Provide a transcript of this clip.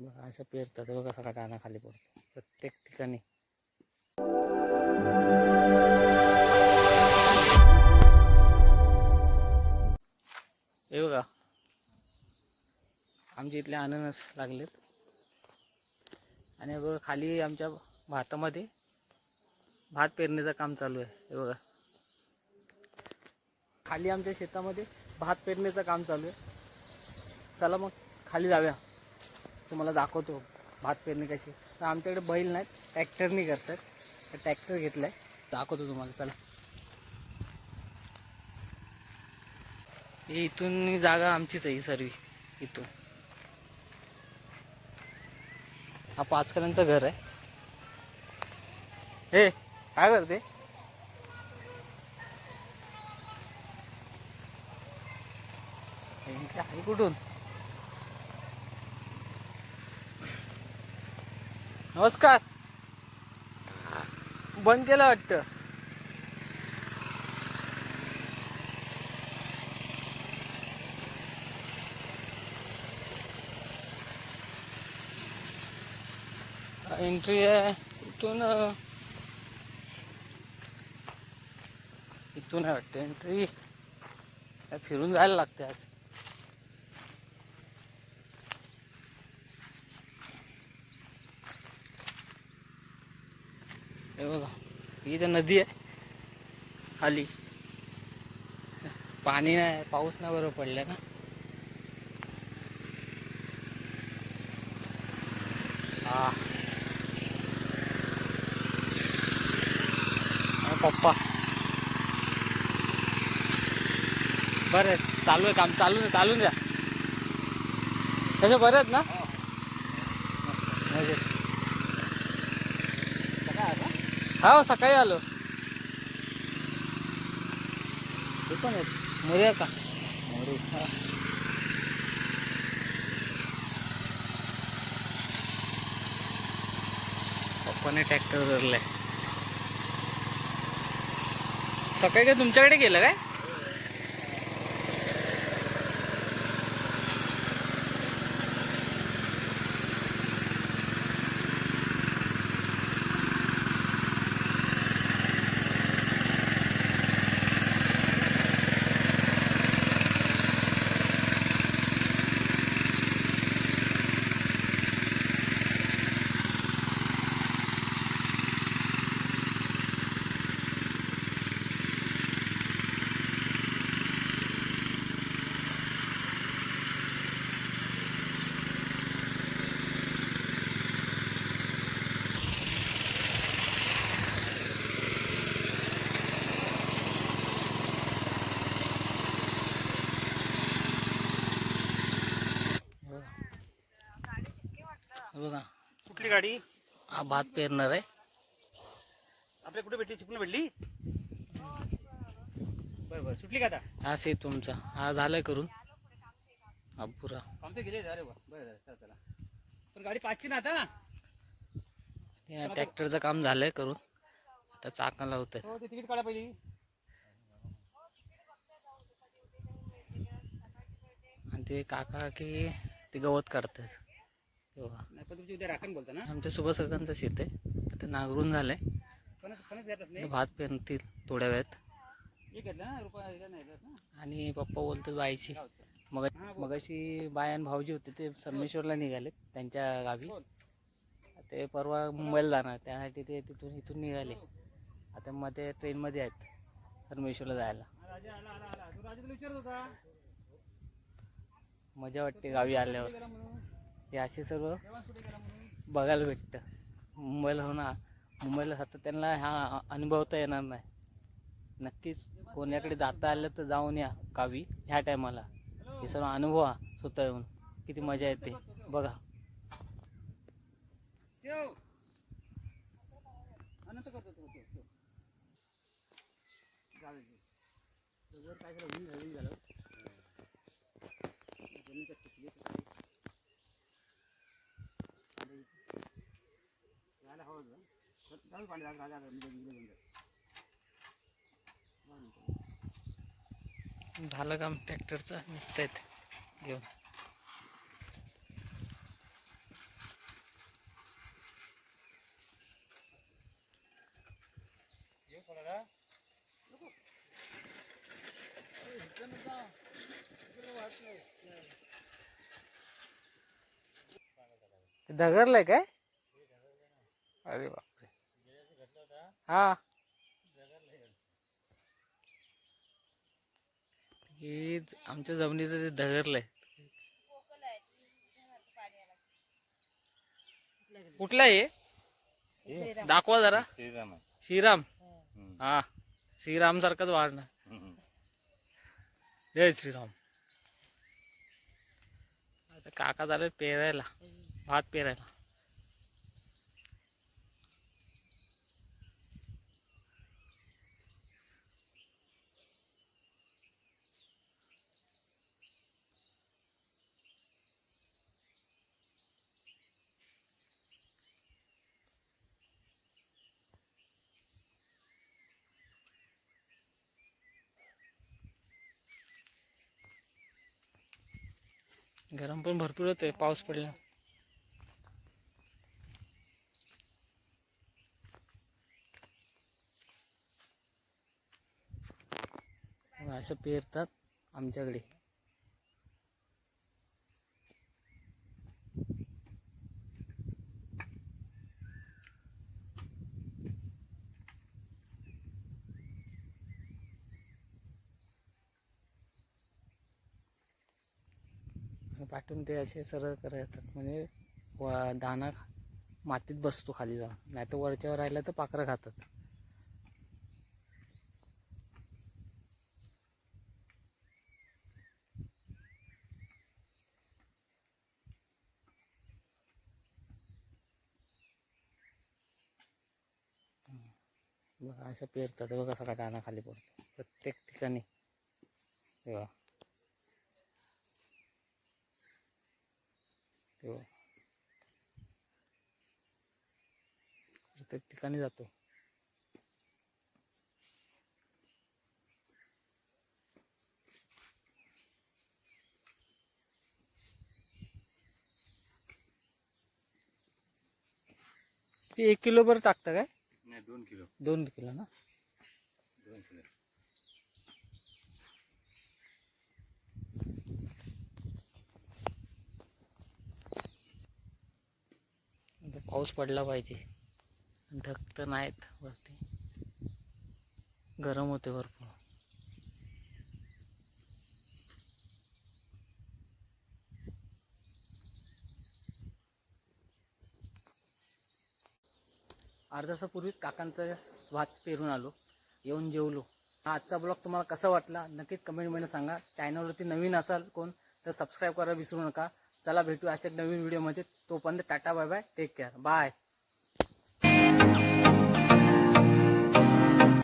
बघा असं पेरतात. बघा सगळा दाना खाली पडतो. प्रत्येक ठिकाणी. हे बघा. आमच्या इथले अननस लागलेत. आणि बघा खाली आमच्या भातामध्ये भात पेरणीचं काम चालू आहे. हे बघा. खाली आमच्या शेतामध्ये भात पेरणीचं काम चालू आहे. चला मग खाली जाऊया. तुम्हाला दाखवतो भात पेरणी कशी. तर आमच्याकडे बैल नाहीत ट्रॅक्टरनी करतात. तर ट्रॅक्टर घेतला आहे दाखवतो तुम्हाला चला. हे इथून जागा आमचीच आहे ही सर्व. इथून. हा पाचकरांचं घर आहे. हे काय करते? कुठून? नमस्कार. बंद केलं वाटतं. एंट्री आहे इथून इथून आहे वाटतं एंट्री. फिरून जायला लागते आज. हे बघा ही तर नदी आहे. खाली. पाणी नाही पाऊस नाही बरोबर पडला ना. हा. हा, पप्पा. बरं चालू आहे काम चालू आहे चालून द्या. तसे बरे आहेत ना मजेत. हा सकाळी आलो. ते पण आहेत मोर्या का? मोरे. हा. पप्पाने ट्रॅक्टर धरलाय. सकाळी काय तुमच्याकडे गेलं काय? बघा. कुठली गाडी? हा भात पेरणार आहे. आपल्या कुठे भेटली? चिपणं भेटली? बरं बरं. सुटली का आता? हा से तुमचा. हा झालाय करून. हा पुरा. काम तर गेले अरे बा. बरं झालं. चला चला. पण गाडी पाचची ना आता? या ट्रॅक्टरचं काम झालंय करून. आता चाकाला होत हो ते तिकीट काढा पहिली. आणि ते काका की ते गवत काढतात. नाही पण तुमची उद्या राखण बोलता ना? आमच्या सुभाष काकांचं शेत आहे. ते नांगरून झालंय. फणस फणस येतात ते नाही भात पेरतील थोड्या वेळात. एक घेतला ना रुपया हिला नाही येतात ना? आणि पप्पा बोलतात बाईची? मग हा. मगाशी बाय आणि भाऊजी होते ते संमेश्वरला निघाले त्यांच्या गावी. बोल. ते परवा मुंबईला जाणार त्यासाठी ते तिथून इथून निघाले. आता मध्ये ट्रेनमध्ये आहेत संमेश्वरला जायला. हा, राजा आला आला आला. तू राजा तुला विचारत होता. मजा वाटते गावी आल्यावर. गेला म्हणून. हे असे सर्व बघायला भेटतं. मुंबईला होणार मुंबईला सतत त्यांना हा अनुभवता येणार नाही. नक्कीच कोणाकडे जाता आलं तर जाऊन या गावी ह्या टायमाला. हे सर्व अनुभवा स्वतः येऊन किती मजा येते. बघा. ठेव काय झालं पाणी झालं काम ट्रॅक्टरचं निघतायत. घेऊन. ते धगरलंय काय? अरे वा. हा. हे आमच्या जमिनीचं ते धगरलंय कुठला आहे दाखवा जरा. श्रीराम. हा. श्रीराम सारखंच वाढणं. जय श्रीराम. आता काका झाले पेरायला. भात पेरायला. गरम पण भरपूर आहे पाऊस पडला. असं पेरतात आमच्याकडे. पाठवून ते असे सरळ करतात. म्हणजे व- दाना मातीत बसतो खाली जाऊन. नाही तर वरच्यावर राहिलं तर पाखरं खातात. बघा असं पेरतात. बघा सगळा दाना खाली पडतो. प्रत्येक ठिकाणी. बघा. तेव्हा प्रत्येक ठिकाणी जातो. ते एक किलो बरं टाकतं काय? नाही दोन किलो. दोन किलो ना? दोन किलो आता पाऊस पडला पाहिजे. ढग तर नाहीत वरती. गरम होते भरपूर. अर्धासापूर्वीच काकांचं काकांचा भात पेरून आलो. येऊन जेवलो. हा आजचा ब्लॉग तुम्हाला कसा वाटला? नक्कीच कमेंटमध्ये सांगा. चॅनलवरती नवीन असाल कोण तर सबस्क्राईब करायला विसरू नका. चला भेटू अशा नवीन व्हिडिओमध्ये तोपर्यंत tata bye bye take care bye